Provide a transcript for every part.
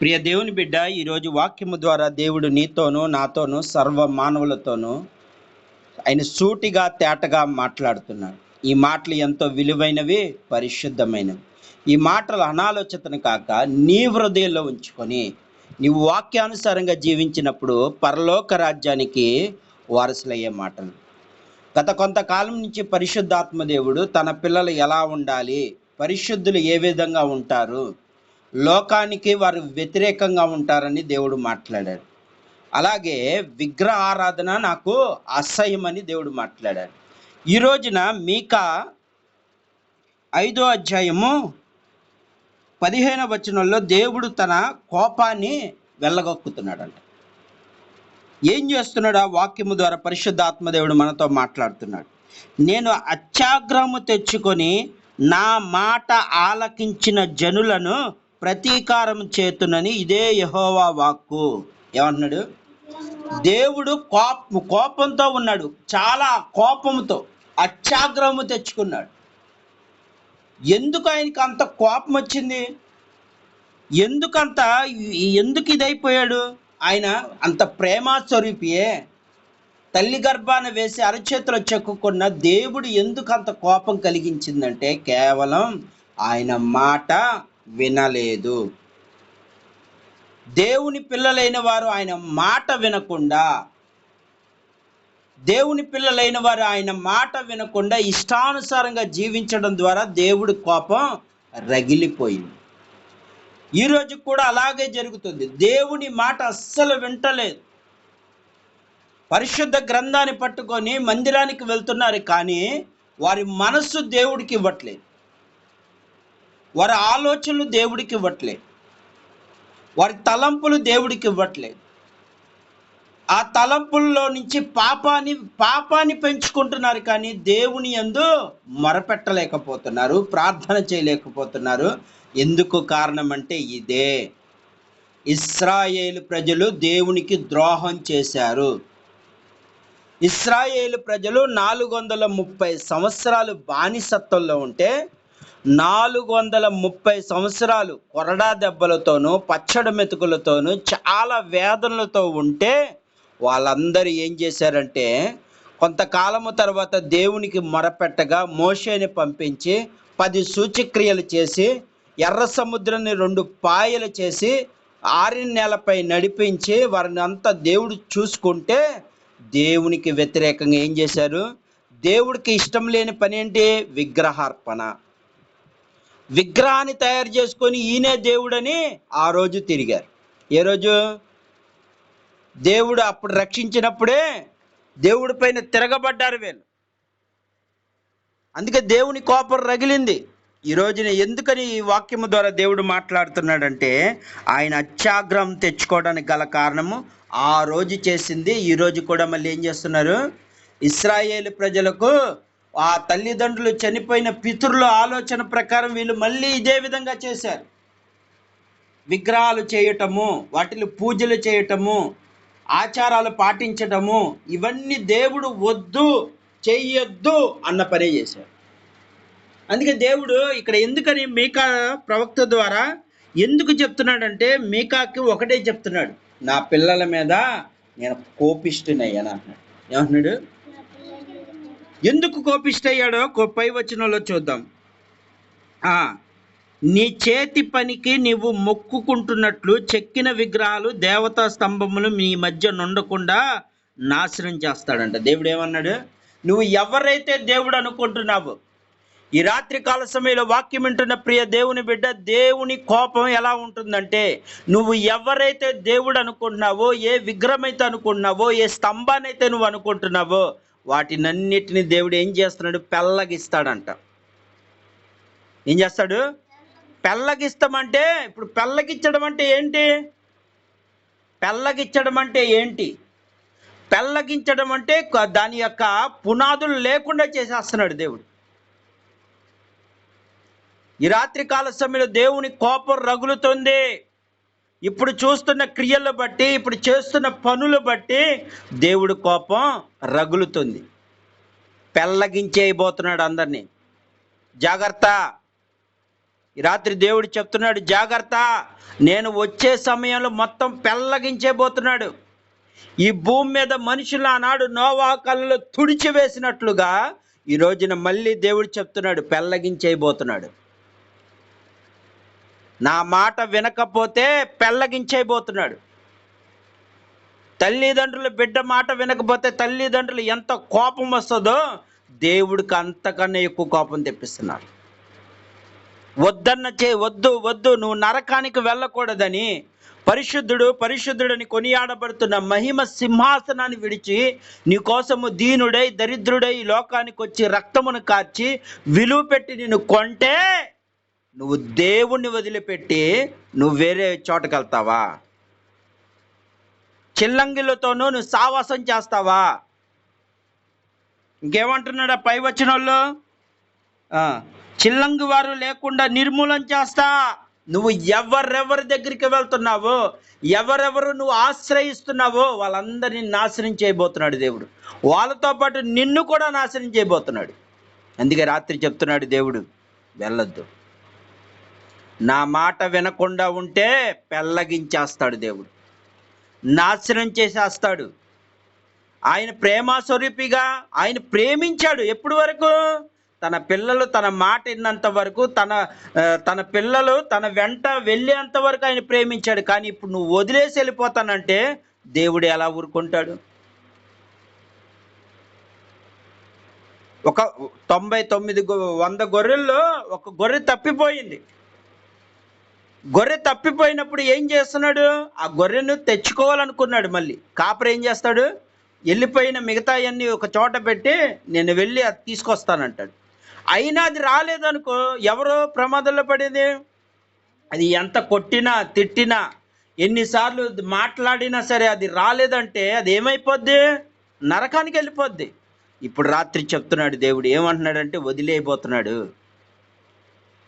ప్రియ దేవుని బిడ్డ ఈరోజు వాక్యము ద్వారా దేవుడు నీతోనూ నాతోనూ సర్వ మానవులతోనూ ఆయన సూటిగా తేటగా మాట్లాడుతున్నాడు. ఈ మాటలు ఎంతో విలువైనవి పరిశుద్ధమైనవి. ఈ మాటలు అనాలోచితను కాక నీ హృదయంలో ఉంచుకొని నీవు వాక్యానుసారంగా జీవించినప్పుడు పరలోక రాజ్యానికి వారసులయ్యే మాటలు. గత కొంతకాలం నుంచి పరిశుద్ధాత్మ దేవుడు తన పిల్లలు ఎలా ఉండాలి పరిశుద్ధులు ఏ విధంగా ఉంటారు లోకానికి వారు వ్యతిరేకంగా ఉంటారని దేవుడు మాట్లాడాడు. అలాగే విగ్రహ ఆరాధన నాకు అసహ్యమని దేవుడు మాట్లాడాడు. ఈ రోజున మీకా ఐదో అధ్యాయము పదిహేను వచనంలో దేవుడు తన కోపాన్ని వెళ్ళగొక్కుతున్నాడంట ఏం చేస్తున్నాడు? ఆ వాక్యము ద్వారా పరిశుద్ధాత్మ దేవుడు మనతో మాట్లాడుతున్నాడు. నేను అత్యాగ్రహము తెచ్చుకొని నా మాట ఆలకించిన జనులను ప్రతీకారం చేతునని ఇదే యహోవా వాక్కు. ఏమంటున్నాడు? దేవుడు కోప కోపంతో ఉన్నాడు. చాలా కోపంతో అత్యాగ్రహము తెచ్చుకున్నాడు. ఎందుకు ఆయనకి అంత కోపం వచ్చింది? ఎందుకంత ఎందుకు ఇదైపోయాడు? ఆయన అంత ప్రేమ స్వరూపియే. తల్లి గర్భాన వేసి అరచేతిలో చెక్కుకున్న దేవుడు ఎందుకు అంత కోపం కలిగించిందంటే కేవలం ఆయన మాట. వినలేదు. దేవుని పిల్లలైన వారు ఆయన మాట వినకుండా దేవుని పిల్లలైన వారు ఆయన మాట వినకుండా ఇష్టానుసారంగా జీవించడం ద్వారా దేవుడి కోపం రగిలిపోయింది. ఈరోజు కూడా అలాగే జరుగుతుంది. దేవుని మాట అస్సలు వింటలేదు. పరిశుద్ధ గ్రంథాన్ని పట్టుకొని మందిరానికి వెళ్తున్నారు కానీ వారి మనస్సు దేవుడికి ఇవ్వట్లేదు. వారి ఆలోచనలు దేవుడికి ఇవ్వట్లేదు వారి తలంపులు దేవుడికి ఇవ్వట్లేదు ఆ తలంపుల్లో నుంచి పాపాన్ని పాపాన్ని పెంచుకుంటున్నారు కానీ దేవుని యందు మొరపెట్టలేకపోతున్నారు ప్రార్థన చేయలేకపోతున్నారు. ఎందుకు కారణం అంటే ఇదే. ఇస్రాయేలు ప్రజలు దేవునికి ద్రోహం చేశారు. ఇస్రాయేలు ప్రజలు నాలుగు వందల ముప్పై సంవత్సరాలు బానిసత్వంలో ఉంటే నాలుగు వందల ముప్పై సంవత్సరాలు కొరడా దెబ్బలతోనూ పచ్చడి మెతుకులతోనూ చాలా వేదనలతో ఉంటే వాళ్ళందరూ ఏం చేశారంటే కొంతకాలము తర్వాత దేవునికి మొరపెట్టగా మోషేని పంపించి పది సూచక్రియలు చేసి ఎర్ర సముద్రాన్ని రెండు పాయలు చేసి ఆరిన నేలపై నడిపించి వారిని అంతా దేవుడు చూసుకుంటే దేవునికి వ్యతిరేకంగా ఏం చేశారు? దేవుడికి ఇష్టం లేని పని ఏంటి విగ్రహార్పణ. విగ్రహాన్ని తయారు చేసుకొని ఈయనే దేవుడని ఆ రోజు తిరిగారు. ఏ రోజు? దేవుడు అప్పుడు రక్షించినప్పుడే దేవుడి పైన తిరగబడ్డారు వీళ్ళు. అందుకే దేవుని కోపం రగిలింది. ఈ రోజున ఎందుకని ఈ వాక్యము ద్వారా దేవుడు మాట్లాడుతున్నాడంటే ఆయన అత్యాగ్రహం తెచ్చుకోవడానికి గల కారణము ఆ రోజు చేసింది. ఈరోజు కూడా మళ్ళీ ఏం చేస్తున్నారు? ఇస్రాయేల్ ప్రజలకు ఆ తల్లిదండ్రులు చనిపోయిన పితరుల ఆలోచన ప్రకారం వీళ్ళు మళ్ళీ ఇదే విధంగా చేశారు. విగ్రహాలు చేయటము వాటిని పూజలు చేయటము ఆచారాలు పాటించటము ఇవన్నీ దేవుడు వద్దు చెయ్యొద్దు అన్న పనే చేశారు. అందుకే దేవుడు ఇక్కడ ఎందుకని మీకా ప్రవక్త ద్వారా ఎందుకు చెప్తున్నాడంటే మీకాకి ఒకటే చెప్తున్నాడు. నా పిల్లల మీద నేను కోపిష్టినయ్యాను అంటున్నాడు. ఏమంటున్నాడు? ఎందుకు కోపిష్టయ్యాడో కో- పై వచనంలో చూద్దాం. నీ చేతి పనికి నీవు మొక్కుకుంటున్నట్లు చెక్కిన విగ్రహాలు దేవతా స్తంభములు మీ మధ్య నుండకుండా నాశనం చేస్తాడంట. దేవుడు ఏమన్నాడు? నువ్వు ఎవరైతే దేవుడు అనుకుంటున్నావో ఈ రాత్రి కాల సమయంలో వాక్యం వింటున్న ప్రియ దేవుని బిడ్డ దేవుని కోపం ఎలా ఉంటుందంటే నువ్వు ఎవరైతే దేవుడు అనుకుంటున్నావో ఏ విగ్రహం అయితే అనుకుంటున్నావో ఏ స్తంభాన్ని అయితే నువ్వు అనుకుంటున్నావో వాటినన్నిటిని దేవుడు ఏం చేస్తున్నాడు? పెల్లగిస్తాడంట ఏం చేస్తాడు? పెల్లగిస్తామంటే ఇప్పుడు పెల్లగిచ్చడం అంటే ఏంటి? పెల్లగిచ్చడం అంటే ఏంటి? పెల్లగించడం అంటే దాని యొక్క పునాదులు లేకుండా చేసేస్తున్నాడు దేవుడు. ఈ రాత్రి కాల సమయంలో దేవుని కోపం రగులుతుంది. ఇప్పుడు చూస్తున్న క్రియలు బట్టి ఇప్పుడు చేస్తున్న పనులు బట్టి దేవుడి కోపం రగులుతుంది. పెల్లగించేయబోతున్నాడు అందరినీ. జాగ్రత్త. ఈ రాత్రి దేవుడు చెప్తున్నాడు జాగ్రత్త. నేను వచ్చే సమయంలో మొత్తం పెళ్ళగించేబోతున్నాడు ఈ భూమి మీద మనుషులు ఆనాడు నోవా కళ్ళలో తుడిచివేసినట్లుగా ఈ రోజున మళ్ళీ దేవుడు చెప్తున్నాడు పెళ్ళగించేయబోతున్నాడు నా మాట వినకపోతే పెళ్ళగించైపోతున్నాడు తల్లిదండ్రులు బిడ్డ మాట వినకపోతే తల్లిదండ్రులు ఎంత కోపం వస్తుందో దేవుడికి అంతకన్నా ఎక్కువ కోపం తెప్పిస్తున్నారు. వద్దన్న చే వద్దు వద్దు నువ్వు నరకానికి వెళ్ళకూడదని పరిశుద్ధుడు పరిశుద్ధుడని కొనియాడబడుతున్న మహిమ సింహాసనాన్ని విడిచి నీ కోసము దీనుడై దరిద్రుడై ఈ లోకానికి వచ్చి రక్తమును కార్చి విలువ పెట్టి నిన్ను కొంటే నువ్వు దేవుణ్ణి వదిలిపెట్టి నువ్వు వేరే చోటకి వెళ్తావా? చిల్లంగిలతోనూ నువ్వు సావాసం చేస్తావా? ఇంకేమంటున్నాడా పై వచ్చిన వాళ్ళు చిల్లంగి వారు లేకుండా నిర్మూలన చేస్తా. నువ్వు ఎవరెవరి దగ్గరికి వెళ్తున్నావో ఎవరెవరు నువ్వు ఆశ్రయిస్తున్నావో వాళ్ళందరినీ నాశనం చేయబోతున్నాడు దేవుడు. వాళ్ళతో పాటు నిన్ను కూడా నాశనం చేయబోతున్నాడు. అందుకే రాత్రి చెప్తున్నాడు దేవుడు వెళ్ళొద్దు. నా మాట వినకుండా ఉంటే పెళ్ళగించేస్తాడు దేవుడు. నాశనం చేసేస్తాడు. ఆయన ప్రేమస్వరూపిగా ఆయన ప్రేమించాడు ఎప్పుడు వరకు? తన పిల్లలు తన మాట విన్నంత వరకు తన తన పిల్లలు తన వెంట వెళ్ళేంత వరకు ఆయన ప్రేమించాడు. కానీ ఇప్పుడు నువ్వు వదిలేసి వెళ్ళిపోతానంటే దేవుడు ఎలా ఊరుకుంటాడు? ఒక తొంభై తొమ్మిది వంద గొర్రెల్లో ఒక గొర్రె తప్పిపోయింది. గొర్రె తప్పిపోయినప్పుడు ఏం చేస్తున్నాడు? ఆ గొర్రెను తెచ్చుకోవాలనుకున్నాడు మళ్ళీ. కాపర్ ఏం చేస్తాడు? వెళ్ళిపోయిన మిగతా అన్ని ఒక చోట పెట్టి నేను వెళ్ళి అది తీసుకొస్తానంటాడు. అయినా అది రాలేదనుకో ఎవరో ప్రమాదంలో పడేది? అది ఎంత కొట్టినా తిట్టినా ఎన్నిసార్లు మాట్లాడినా సరే అది రాలేదంటే అది ఏమైపోద్ది? నరకానికి వెళ్ళిపోద్ది. ఇప్పుడు రాత్రి చెప్తున్నాడు దేవుడు. ఏమంటున్నాడంటే వదిలేయబోతున్నాడు.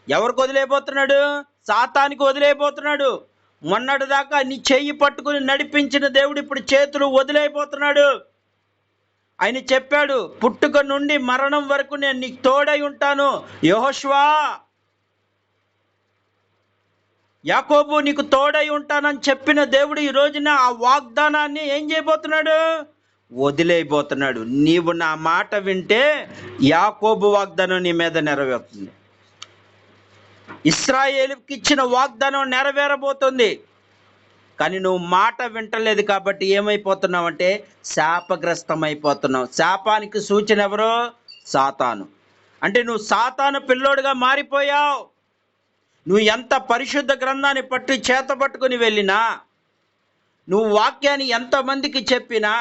ఎవరికి వదిలేయబోతున్నాడు? సాతానికి వదిలేయబోతున్నాడు. మొన్నటి దాకా నీ చెయ్యి పట్టుకుని నడిపించిన దేవుడు ఇప్పుడు చేతులు వదిలేయబోతున్నాడు. ఆయన చెప్పాడు పుట్టుక నుండి మరణం వరకు నేను నీకు తోడై ఉంటాను. యహోష్వా యాకోబు నీకు తోడై ఉంటానని చెప్పిన దేవుడు ఈ రోజున ఆ వాగ్దానాన్ని ఏం చేయబోతున్నాడు? వదిలేయబోతున్నాడు. నీవు నా మాట వింటే యాకోబు వాగ్దానం నీ మీద నెరవేరుతుంది. ఇస్రాయేలుకి ఇచ్చిన వాగ్దానం నెరవేరబోతుంది. కానీ నువ్వు మాట వింటలేదు కాబట్టి ఏమైపోతున్నావంటే శాపగ్రస్తం అయిపోతున్నావు శాపానికి సూచన ఎవరు? సాతాను. అంటే నువ్వు సాతాను పిల్లోడుగా మారిపోయావు. నువ్వు ఎంత పరిశుద్ధ గ్రంథాన్ని పట్టి చేత పట్టుకుని వెళ్ళినా నువ్వు వాక్యాన్ని ఎంతమందికి చెప్పినా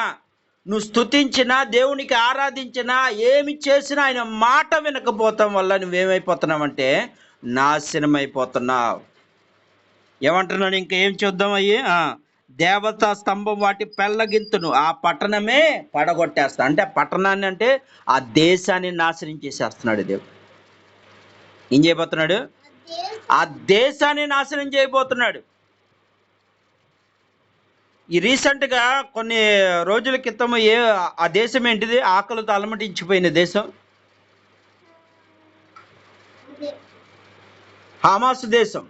నువ్వు స్థుతించినా దేవునికి ఆరాధించినా ఏమి చేసినా ఆయన మాట వినకపోతాం వల్ల నువ్వేమైపోతున్నావంటే నాశనం అయిపోతున్నావు ఏమంటున్నాడు ఇంకా ఏం చూద్దాం అయ్యి? ఆ, దేవతా స్తంభం వాటి పెళ్ళగింతును. ఆ పట్టణమే పడగొట్టేస్తా. అంటే పట్టణాన్ని అంటే ఆ దేశాన్ని నాశనం చేసేస్తున్నాడు దేవుడు. ఏం చేయబోతున్నాడు? ఆ దేశాన్ని నాశనం చేయబోతున్నాడు. ఈ రీసెంట్గా కొన్ని రోజుల క్రితం ఏ ఆ దేశం ఏంటిది? ఆకలితో అలమటించిపోయిన దేశం. హమాసు దేశం.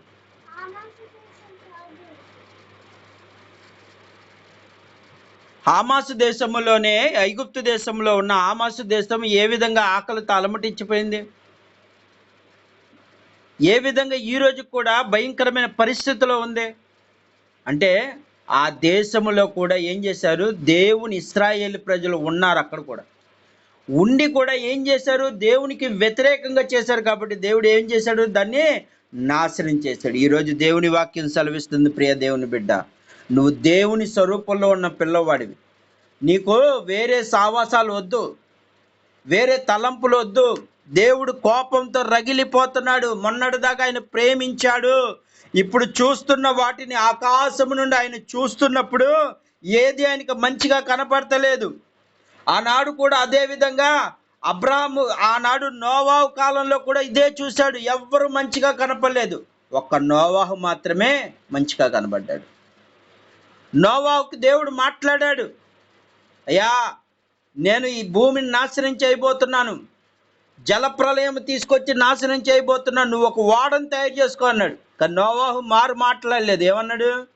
హామాసు దేశంలోనే ఐగుప్తు దేశంలో ఉన్న హామాసు దేశం ఏ విధంగా ఆకలితో అలమటించిపోయింది ఏ విధంగా ఈ రోజు కూడా భయంకరమైన పరిస్థితిలో ఉంది? అంటే ఆ దేశంలో కూడా ఏం చేశారు? దేవుని ఇస్రాయేల్ ప్రజలు ఉన్నారు అక్కడ కూడా. ఉండి కూడా ఏం చేశారు? దేవునికి వ్యతిరేకంగా చేశారు కాబట్టి దేవుడు ఏం చేశాడు? దాన్ని నాశనం చేశాడు. ఈరోజు దేవుని వాక్యం సెలవిస్తుంది ప్రియ దేవుని బిడ్డ. నువ్వు దేవుని స్వరూపంలో ఉన్న పిల్లవాడివి. నీకు వేరే సావాసాలు వద్దు. వేరే తలంపులు వద్దు. దేవుడు కోపంతో రగిలిపోతున్నాడు. మొన్నటిదాకా ఆయన ప్రేమించాడు. ఇప్పుడు చూస్తున్న వాటిని ఆకాశము నుండి ఆయన చూస్తున్నప్పుడు ఏది ఆయనకు మంచిగా కనపడతలేదు. ఆనాడు కూడా అదే విధంగా ఆనాడు నోవాహు కాలంలో కూడా ఇదే చూశాడు. ఎవ్వరు మంచిగా కనపడలేదు. ఒక్క నోవాహు మాత్రమే మంచిగా కనబడ్డాడు. నోవాహుకి దేవుడు మాట్లాడాడు. అయ్యా నేను ఈ భూమిని నాశనం చేయబోతున్నాను. జలప్రలయం తీసుకొచ్చి నాశనం చేయబోతున్నాను. నువ్వు ఒక ఓడను తయారు చేసుకో అన్నాడు. కానీ నోవాహు మారు మాట్లాడలేదు. ఏమన్నాడు?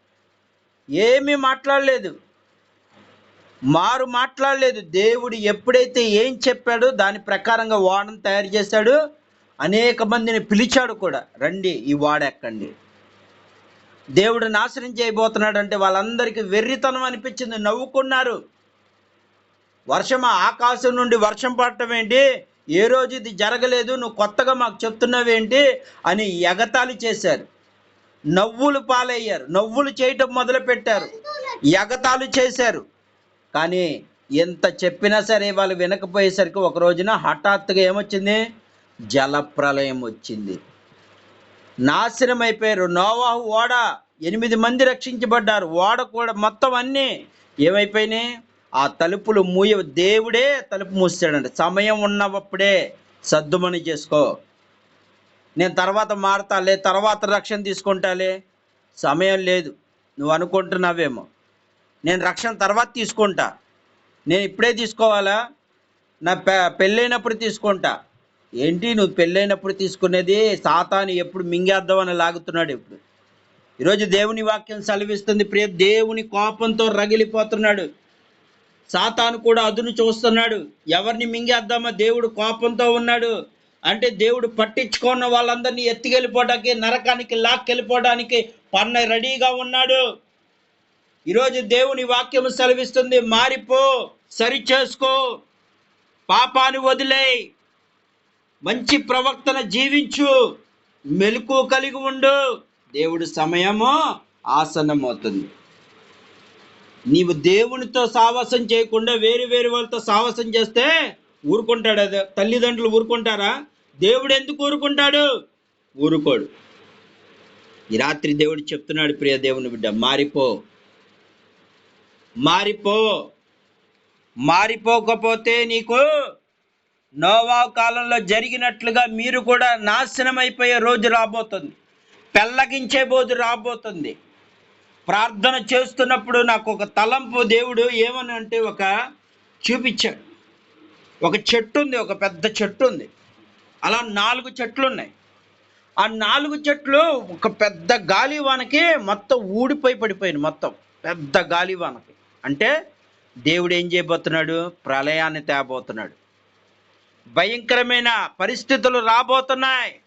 ఏమీ మాట్లాడలేదు. మారు మాట్లాడలేదు. దేవుడు ఎప్పుడైతే ఏం చెప్పాడో దాని ప్రకారంగా వాడను తయారు చేశాడు. అనేక మందిని పిలిచాడు కూడా. రండి ఈ వాడెక్కండి. దేవుడు నాశనం చేయబోతున్నాడు అంటే వాళ్ళందరికీ వెర్రితనం అనిపించింది. నవ్వుకున్నారు. వర్షం ఆకాశం నుండి వర్షం పడటం ఏంటి? ఏ రోజు ఇది జరగలేదు నువ్వు కొత్తగా మాకు చెప్తున్నావేంటి అని ఎగతాళి చేశారు. నవ్వులు పాలయ్యారు. నవ్వులు చేయటం మొదలుపెట్టారు. ఎగతాళి చేశారు. కానీ ఎంత చెప్పినా సరే వాళ్ళు వినకపోయేసరికి ఒక రోజున హఠాత్తుగా ఏమొచ్చింది? జలప్రలయం వచ్చింది. నాశనం అయిపోయారు నోవాహు ఓడ ఎనిమిది మంది రక్షించబడ్డారు. ఓడ కూడా మొత్తం అన్నీ ఏమైపోయినాయి? ఆ తలుపులు మూయ దేవుడే తలుపు మూసాడంట సమయం ఉన్నప్పుడే సద్దుమణి చేసుకో. నేను తర్వాత మారతాలే తర్వాత రక్షణ తీసుకుంటాలే. సమయం లేదు. నువ్వు అనుకుంటున్నావేమో. నేను రక్షణ తర్వాత తీసుకుంటా. నేను ఇప్పుడే తీసుకోవాలా? నా పె పెళ్ళైనప్పుడు తీసుకుంటా. ఏంటి నువ్వు పెళ్ళైనప్పుడు తీసుకునేది? సాతాను ఎప్పుడు మింగేద్దామని లాగుతున్నాడు ఇప్పుడు. ఈరోజు దేవుని వాక్యం సెలవిస్తుంది. ప్రియ దేవుని కోపంతో రగిలిపోతున్నాడు. సాతాను కూడా అదును చూస్తున్నాడు. ఎవరిని మింగేద్దామా దేవుడు కోపంతో ఉన్నాడు. అంటే దేవుడు పట్టించుకున్న వాళ్ళందరినీ ఎత్తికెళ్ళిపోవడానికి నరకానికి లాక్కెళ్ళిపోవడానికి పన్న రెడీగా ఉన్నాడు. ఈరోజు దేవుని వాక్యము సెలవిస్తుంది మారిపో సరి చేసుకో పాపాన్ని వదిలే మంచి ప్రవర్తన జీవించు మెలకు కలిగి ఉండు దేవుడు సమయము ఆసన్నమవుతుంది. నీవు దేవునితో సావాసం చేయకుండా వేరు వేరు వాళ్ళతో సావాసం చేస్తే ఊరుకుంటాడు? అది తల్లిదండ్రులు ఊరుకుంటారా? దేవుడు ఎందుకు ఊరుకుంటాడు? ఊరుకోడు. ఈ రాత్రి దేవుడు చెప్తున్నాడు ప్రియ దేవుని బిడ్డ మారిపో మారిపో. మారిపోకపోతే నీకు నోవా కాలంలో జరిగినట్లుగా మీరు కూడా నాశనం అయిపోయే రోజు రాబోతుంది. పెళ్ళగించే రోజు రాబోతుంది. ప్రార్థన చేస్తున్నప్పుడు నాకు ఒక తలంపు దేవుడు ఏమని అంటే ఒక చూపించాడు. ఒక చెట్టు ఉంది ఒక పెద్ద చెట్టు ఉంది. అలా నాలుగు చెట్లు ఉన్నాయి. ఆ నాలుగు చెట్లు ఒక పెద్ద గాలివానకి మొత్తం ఊడిపోయి పడిపోయింది మొత్తం. పెద్ద గాలివానకి. అంటే దేవుడు ఏం చేయబోతున్నాడు? ప్రళయాన్ని తేబోతున్నాడు. భయంకరమైన పరిస్థితులు రాబోతున్నాయి.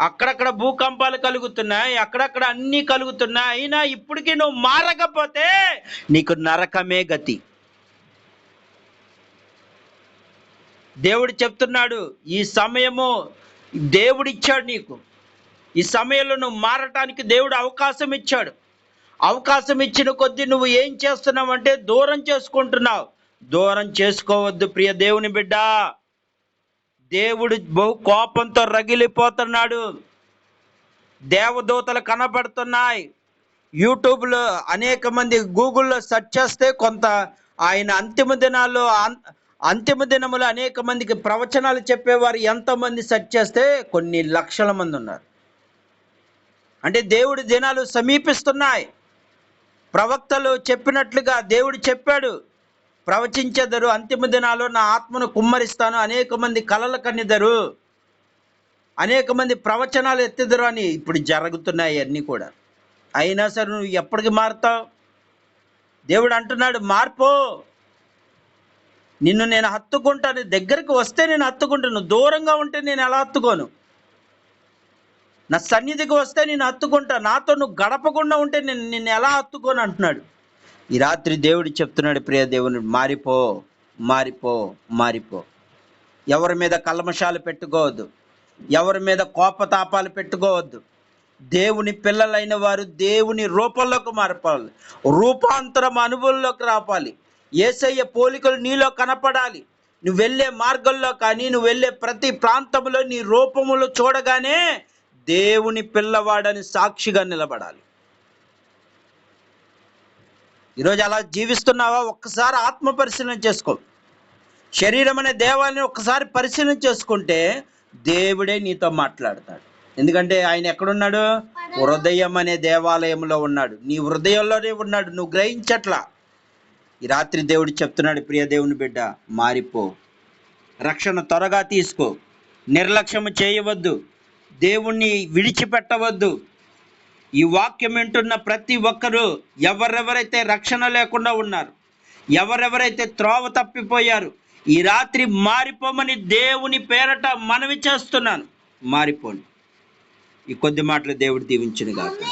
అక్కడక్కడ భూకంపాలు కలుగుతున్నాయి. అక్కడక్కడ అన్నీ కలుగుతున్నాయి. అయినా ఇప్పటికీ నువ్వు మారకపోతే నీకు నరకమే గతి. దేవుడు చెప్తున్నాడు ఈ సమయము దేవుడిచ్చాడు నీకు. ఈ సమయంలో నువ్వు మారటానికి దేవుడు అవకాశం ఇచ్చాడు. అవకాశం ఇచ్చిన కొద్దీ నువ్వు ఏం చేస్తున్నావు అంటే దూరం చేసుకుంటున్నావు. దూరం చేసుకోవద్దు ప్రియ దేవుని బిడ్డ. దేవుడు బహు కోపంతో రగిలిపోతున్నాడు. దేవదూతలు కనబడుతున్నాయి. యూట్యూబ్లో అనేక మంది గూగుల్లో సెర్చ్ చేస్తే కొంత ఆయన అంతిమ దినాల్లో అం- అంతిమ దినములు అనేక మందికి ప్రవచనాలు చెప్పేవారు ఎంతమంది సెర్చ్ చేస్తే కొన్ని లక్షల మంది ఉన్నారు. అంటే దేవుడి దినాలు సమీపిస్తున్నాయి. ప్రవక్తలు చెప్పినట్లుగా దేవుడు చెప్పాడు ప్రవచించెదరు అంతిమ దినాల్లో నా ఆత్మను కుమ్మరిస్తాను అనేక మంది కలలు కన్నెదరు అనేక మంది ప్రవచనాలు ఎత్తిదరు అని ఇప్పుడు జరుగుతున్నాయి అన్నీ కూడా. అయినా సరే నువ్వు ఎప్పటికి మారుతావు? దేవుడు అంటున్నాడు మార్పో. నిన్ను నేను హత్తుకుంటాను దగ్గరికి వస్తే నేను హత్తుకుంటాను దూరంగా ఉంటే నేను ఎలా హత్తుకోను? నా సన్నిధికి వస్తే నేను హత్తుకుంటా. నాతో నువ్వు గడపకుండా ఉంటే నేను నిన్ను ఎలా హత్తుకోను అంటున్నాడు. ఈ రాత్రి దేవుడు చెప్తున్నాడు ప్రియ దేవుని మారిపో మారిపో మారిపో. ఎవరి మీద కల్మషాలు పెట్టుకోవద్దు. ఎవరి మీద కోపతాపాలు పెట్టుకోవద్దు. దేవుని పిల్లలైన వారు దేవుని రూపంలోకి మారిపోవాలి. రూపాంతరం అనుభవంలోకి రాపాలి ఏసయ్య పోలికలు నీలో కనపడాలి. నువ్వు వెళ్ళే మార్గంలో కానీ నువ్వు వెళ్ళే ప్రతి ప్రాంతంలో నీ రూపములు చూడగానే దేవుని పిల్లవాడని సాక్షిగా నిలబడాలి. ఈరోజు అలా జీవిస్తున్నావా? ఒక్కసారి ఆత్మ పరిశీలన చేసుకో. శరీరం అనే దేవాలయం ఒక్కసారి పరిశీలన చేసుకుంటే దేవుడే నీతో మాట్లాడతాడు. ఎందుకంటే ఆయన ఎక్కడున్నాడు? హృదయం అనే దేవాలయంలో ఉన్నాడు. నీ హృదయంలోనే ఉన్నాడు. నువ్వు గ్రహించట్లా. ఈ రాత్రి దేవుడు చెప్తున్నాడు ప్రియ దేవుని బిడ్డ మారిపో. రక్షణ త్వరగా తీసుకో. నిర్లక్ష్యము చేయవద్దు. దేవుణ్ణి విడిచిపెట్టవద్దు. ఈ వాక్యం వింటున్న ప్రతి ఒక్కరూ ఎవరెవరైతే రక్షణ లేకుండా ఉన్నారు ఎవరెవరైతే త్రోవ తప్పిపోయారు ఈ రాత్రి మారిపోమని దేవుని పేరట మనవి చేస్తున్నాను. మారిపోండి. ఈ కొద్ది మాటలు దేవుడు దీవించిన కాదు